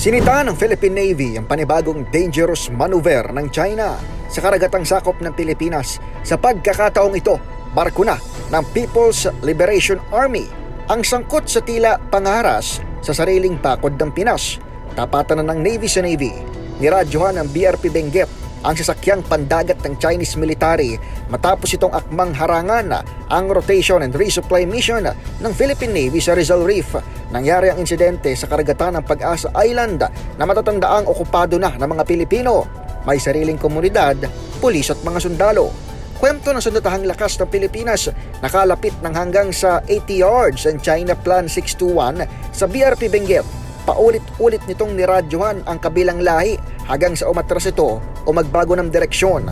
Sinita ng Philippine Navy ang panibagong dangerous maneuver ng China sa karagatang sakop ng Pilipinas. Sa pagkakataong ito, barko na ng People's Liberation Army ang sangkot sa tila pangaras sa sariling bakod ng Pinas. Tapatan na ng Navy sa Navy, niradyohan ng BRP Benguet ang sasakyang pandagat ng Chinese military matapos itong akmang harangan ang rotation and resupply mission ng Philippine Navy sa Rizal Reef. Nangyari ang insidente sa karagatan ng Pag-asa Island na matatandaang okupado na ng mga Pilipino. May sariling komunidad, pulis at mga sundalo. Kwento ng sundatahang lakas ng Pilipinas nakalapit ng hanggang sa 80 yards ang China Plan 621 sa BRP Benguet. Paulit-ulit nitong niradyohan ang kabilang lahi hanggang sa umatras ito o magbago ng direksyon.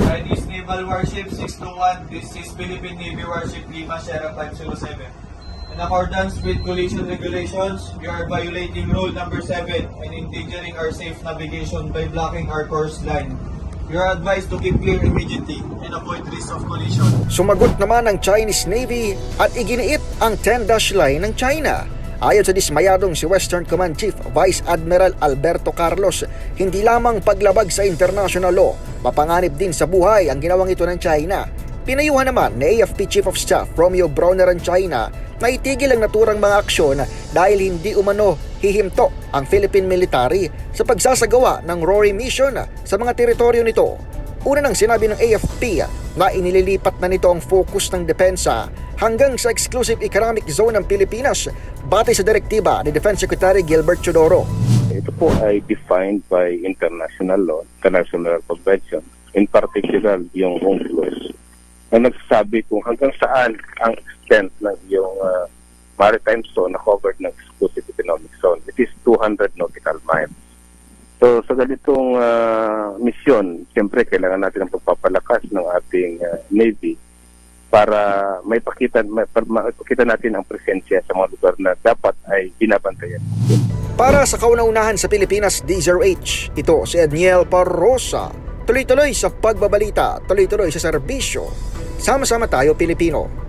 Chinese Naval Warship 621, this is Philippine Navy Warship Lima Sierra 507. In accordance with collision regulations, you are violating rule number 7 and endangering our safe navigation by blocking our course line. You are advised to keep clear immediately and avoid risk of collision. Sumagot naman ang Chinese Navy at iginiit ang 10-dash line ng China. Ayon sa dismayadong si Western Command Chief Vice Admiral Alberto Carlos, hindi lamang paglabag sa international law, mapanganib din sa buhay ang ginawang ito ng China. Pinayuhan naman ni AFP Chief of Staff Romeo Browner ng China na itigil ang naturang mga aksyon dahil hindi umano hihimto ang Philippine military sa pagsasagawa ng Rory mission sa mga teritoryo nito. Una nang sinabi ng AFP na inililipat na nito ang focus ng depensa hanggang sa exclusive economic zone ng Pilipinas batay sa direktiba ni Defense Secretary Gilbert Chodoro. Ito po ay defined by international law, international convention, in particular yung UNCLOS, na nagsasabi kung hanggang saan ang extent ng yung uh, maritime zone na covered ng exclusive economic zone. It is 200 nautical miles. So sa ganitong uh, misyon, siyempre kailangan natin ang pagpapalakas ng ating uh, Navy para may pakita, may, para maipakita natin ang presensya sa mga lugar na dapat ay binabantayan. Para sa kauna-unahan sa Pilipinas D0H, ito si Edniel Parrosa. Tuloy-tuloy sa pagbabalita, tuloy-tuloy sa serbisyo. Sama-sama tayo Pilipino.